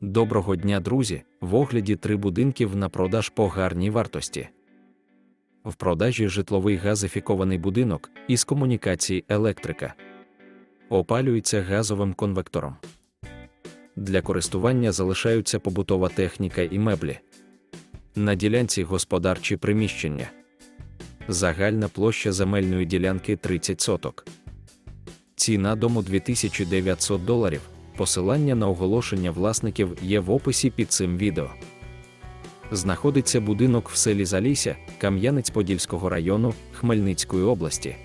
Доброго дня, друзі! В огляді три будинків на продаж по гарній вартості. В продажі житловий газифікований будинок із комунікації електрика. Опалюється газовим конвектором. Для користування залишаються побутова техніка і меблі. На ділянці господарчі приміщення. Загальна площа земельної ділянки 30 соток. Ціна дому 2900 доларів. Посилання на оголошення власників є в описі під цим відео. Знаходиться будинок в селі Залісся, Кам'янець-Подільського району Хмельницької області.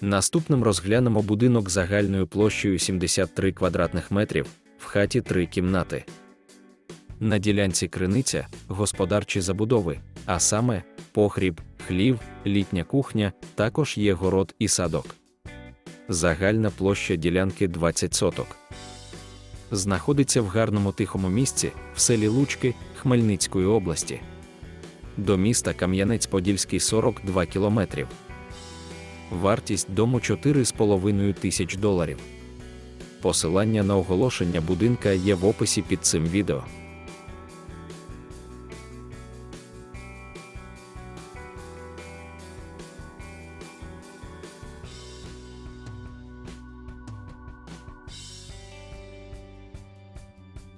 Наступним розглянемо будинок загальною площею 73 квадратних метрів, в хаті три кімнати. На ділянці криниця господарчі забудови, а саме погріб, хлів, літня кухня, також є город і садок. Загальна площа ділянки 20 соток. Знаходиться в гарному тихому місці в селі Лучки Хмельницької області. До міста Кам'янець-Подільський 42 кілометрів. Вартість дому 4,5 тисяч доларів. Посилання на оголошення будинка є в описі під цим відео.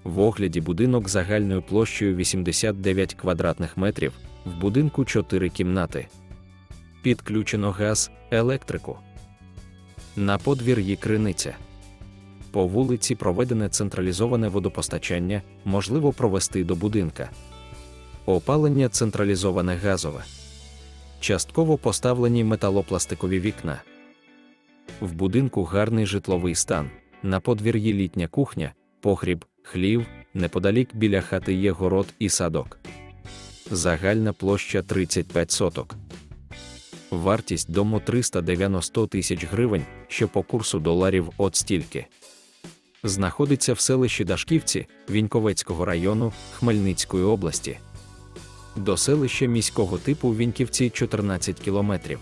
В огляді будинок загальною площею 89 квадратних метрів, в будинку 4 кімнати. Підключено газ, електрику. На подвір'ї криниця. По вулиці проведене централізоване водопостачання, можливо провести до будинка. Опалення централізоване газове. Частково поставлені металопластикові вікна. В будинку гарний житловий стан. На подвір'ї літня кухня, погріб, хлів, неподалік біля хати є город і садок. Загальна площа 35 соток. Вартість дому 390 тисяч гривень, що по курсу доларів от стільки. Знаходиться в селищі Дашківці Віньковецького району Хмельницької області. До селища міського типу Віньківці 14 кілометрів.